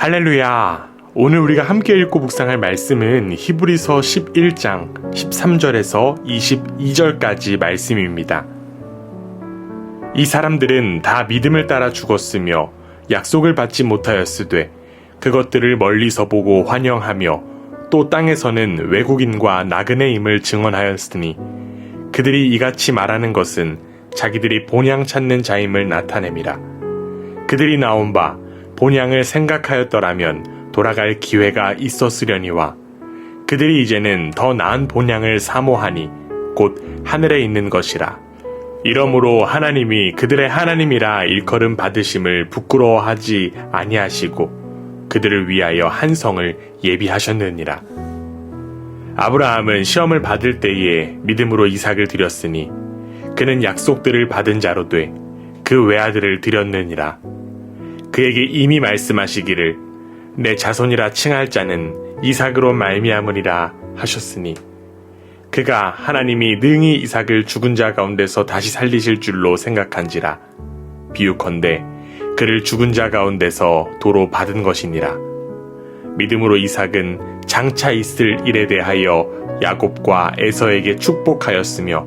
할렐루야! 오늘 우리가 함께 읽고 묵상할 말씀은 히브리서 11장 13절에서 22절까지 말씀입니다. 이 사람들은 다 믿음을 따라 죽었으며 약속을 받지 못하였으되 그것들을 멀리서 보고 환영하며 또 땅에서는 외국인과 나그네임을 증언하였으니 그들이 이같이 말하는 것은 자기들이 본향 찾는 자임을 나타냄이라. 그들이 나온 바 본향을 생각하였더라면 돌아갈 기회가 있었으려니와 그들이 이제는 더 나은 본향을 사모하니 곧 하늘에 있는 것이라. 이러므로 하나님이 그들의 하나님이라 일컬음 받으심을 부끄러워하지 아니하시고 그들을 위하여 한 성을 예비하셨느니라. 아브라함은 시험을 받을 때에 믿음으로 이삭을 드렸으니 그는 약속들을 받은 자로 돼 그 외아들을 드렸느니라. 그에게 이미 말씀하시기를 내 자손이라 칭할 자는 이삭으로 말미암으리라 하셨으니 그가 하나님이 능히 이삭을 죽은 자 가운데서 다시 살리실 줄로 생각한지라. 비유컨대 그를 죽은 자 가운데서 도로 받은 것이니라. 믿음으로 이삭은 장차 있을 일에 대하여 야곱과 에서에게 축복하였으며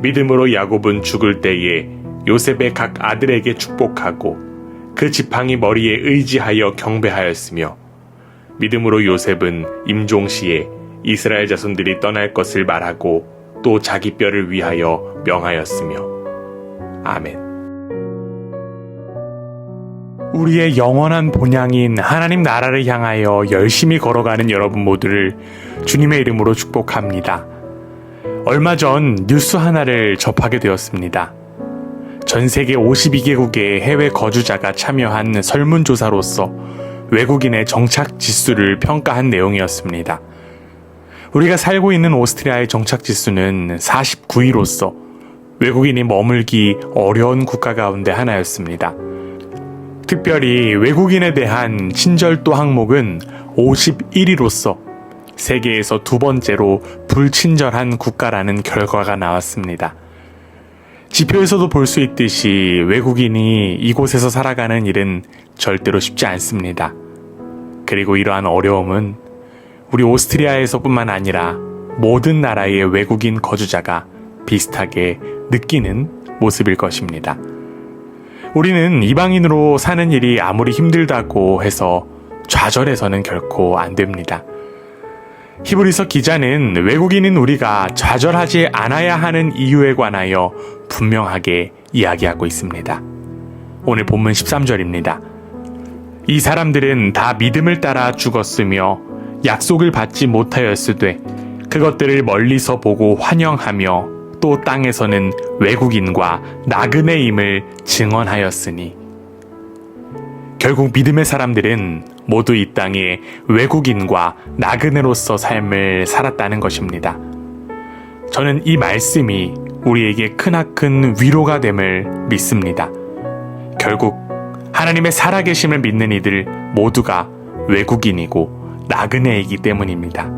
믿음으로 야곱은 죽을 때에 요셉의 각 아들에게 축복하고 그 지팡이 머리에 의지하여 경배하였으며 믿음으로 요셉은 임종 시에 이스라엘 자손들이 떠날 것을 말하고 또 자기 뼈를 위하여 명하였으며 아멘. 우리의 영원한 본향인 하나님 나라를 향하여 열심히 걸어가는 여러분 모두를 주님의 이름으로 축복합니다. 얼마 전 뉴스 하나를 접하게 되었습니다. 전 세계 52개국의 해외 거주자가 참여한 설문조사로서 외국인의 정착 지수를 평가한 내용이었습니다. 우리가 살고 있는 오스트리아의 정착 지수는 49위로서 외국인이 머물기 어려운 국가 가운데 하나였습니다. 특별히 외국인에 대한 친절도 항목은 51위로서 세계에서 두 번째로 불친절한 국가라는 결과가 나왔습니다. 지표에서도 볼 수 있듯이 외국인이 이곳에서 살아가는 일은 절대로 쉽지 않습니다. 그리고 이러한 어려움은 우리 오스트리아에서뿐만 아니라 모든 나라의 외국인 거주자가 비슷하게 느끼는 모습일 것입니다. 우리는 이방인으로 사는 일이 아무리 힘들다고 해서 좌절해서는 결코 안 됩니다. 히브리서 기자는 외국인인 우리가 좌절하지 않아야 하는 이유에 관하여 분명하게 이야기하고 있습니다. 오늘 본문 13절입니다. 이 사람들은 다 믿음을 따라 죽었으며 약속을 받지 못하였으되 그것들을 멀리서 보고 환영하며 또 땅에서는 외국인과 나그네임을 증언하였으니 결국 믿음의 사람들은 모두 이 땅에 외국인과 나그네로서 삶을 살았다는 것입니다. 저는 이 말씀이 우리에게 크나큰 위로가 됨을 믿습니다. 결국 하나님의 살아계심을 믿는 이들 모두가 외국인이고 나그네이기 때문입니다.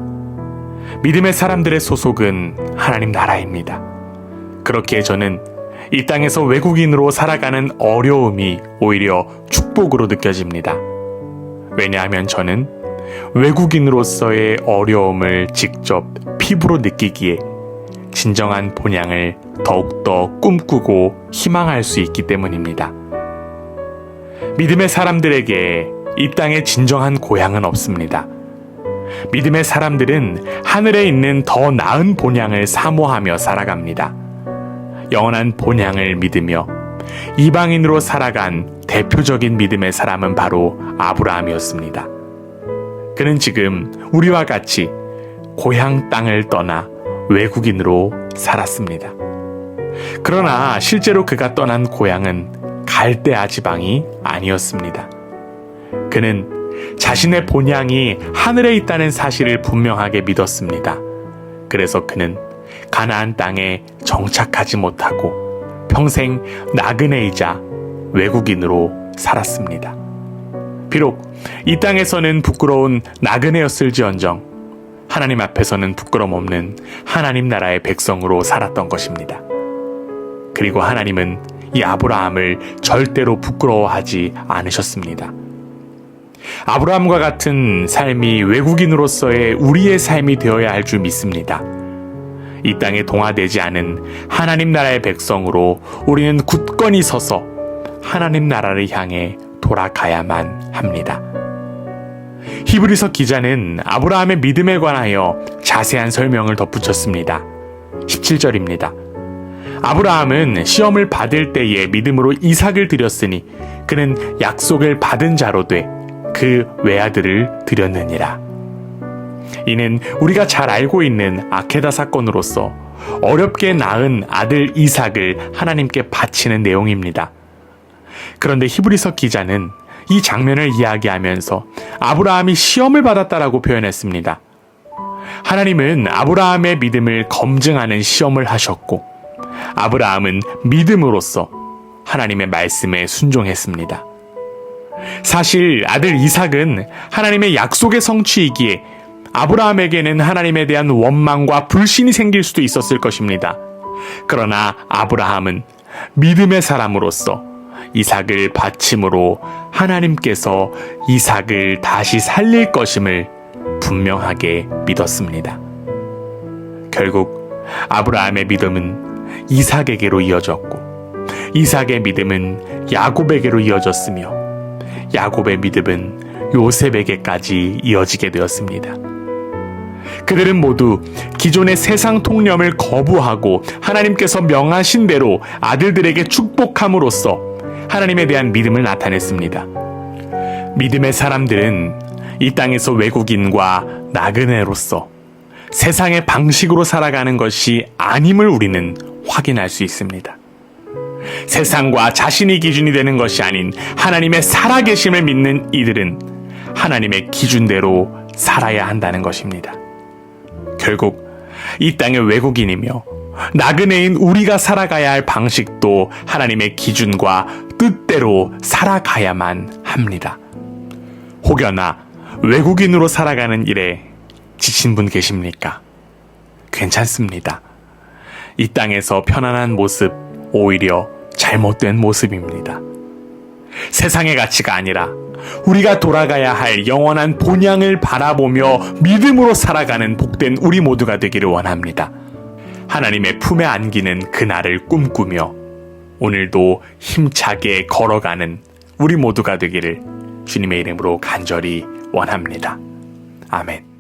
믿음의 사람들의 소속은 하나님 나라입니다. 그렇게 저는 이 땅에서 외국인으로 살아가는 어려움이 오히려 축복으로 느껴집니다. 왜냐하면 저는 외국인으로서의 어려움을 직접 피부로 느끼기에 진정한 본향을 더욱더 꿈꾸고 희망할 수 있기 때문입니다. 믿음의 사람들에게 이 땅의 진정한 고향은 없습니다. 믿음의 사람들은 하늘에 있는 더 나은 본향을 사모하며 살아갑니다. 영원한 본향을 믿으며 이방인으로 살아간 대표적인 믿음의 사람은 바로 아브라함이었습니다. 그는 지금 우리와 같이 고향 땅을 떠나 외국인으로 살았습니다. 그러나 실제로 그가 떠난 고향은 갈대아 지방이 아니었습니다. 그는 자신의 본향이 하늘에 있다는 사실을 분명하게 믿었습니다. 그래서 그는 가나안 땅에 정착하지 못하고 평생 나그네이자 외국인으로 살았습니다. 비록 이 땅에서는 부끄러운 나그네였을지언정 하나님 앞에서는 부끄럼 없는 하나님 나라의 백성으로 살았던 것입니다. 그리고 하나님은 이 아브라함을 절대로 부끄러워하지 않으셨습니다. 아브라함과 같은 삶이 외국인으로서의 우리의 삶이 되어야 할 줄 믿습니다. 이 땅에 동화되지 않은 하나님 나라의 백성으로 우리는 굳건히 서서 하나님 나라를 향해 돌아가야만 합니다. 히브리서 기자는 아브라함의 믿음에 관하여 자세한 설명을 덧붙였습니다. 17절입니다. 아브라함은 시험을 받을 때에 믿음으로 이삭을 드렸으니 그는 약속을 받은 자로 돼 그 외아들을 드렸느니라. 이는 우리가 잘 알고 있는 아케다 사건으로서 어렵게 낳은 아들 이삭을 하나님께 바치는 내용입니다. 그런데 히브리서 기자는 이 장면을 이야기하면서 아브라함이 시험을 받았다라고 표현했습니다. 하나님은 아브라함의 믿음을 검증하는 시험을 하셨고, 아브라함은 믿음으로써 하나님의 말씀에 순종했습니다. 사실 아들 이삭은 하나님의 약속의 성취이기에 아브라함에게는 하나님에 대한 원망과 불신이 생길 수도 있었을 것입니다. 그러나 아브라함은 믿음의 사람으로서 이삭을 바침으로 하나님께서 이삭을 다시 살릴 것임을 분명하게 믿었습니다. 결국 아브라함의 믿음은 이삭에게로 이어졌고 이삭의 믿음은 야곱에게로 이어졌으며 야곱의 믿음은 요셉에게까지 이어지게 되었습니다. 그들은 모두 기존의 세상 통념을 거부하고 하나님께서 명하신 대로 아들들에게 축복함으로써 하나님에 대한 믿음을 나타냈습니다. 믿음의 사람들은 이 땅에서 외국인과 나그네로서 세상의 방식으로 살아가는 것이 아님을 우리는 확인할 수 있습니다. 세상과 자신이 기준이 되는 것이 아닌 하나님의 살아계심을 믿는 이들은 하나님의 기준대로 살아야 한다는 것입니다. 결국 이 땅의 외국인이며 나그네인 우리가 살아가야 할 방식도 하나님의 기준과 뜻대로 살아가야만 합니다. 혹여나 외국인으로 살아가는 일에 지친 분 계십니까? 괜찮습니다. 이 땅에서 편안한 모습 오히려 잘못된 모습입니다. 세상의 가치가 아니라 우리가 돌아가야 할 영원한 본향을 바라보며 믿음으로 살아가는 복된 우리 모두가 되기를 원합니다. 하나님의 품에 안기는 그날을 꿈꾸며 오늘도 힘차게 걸어가는 우리 모두가 되기를 주님의 이름으로 간절히 원합니다. 아멘.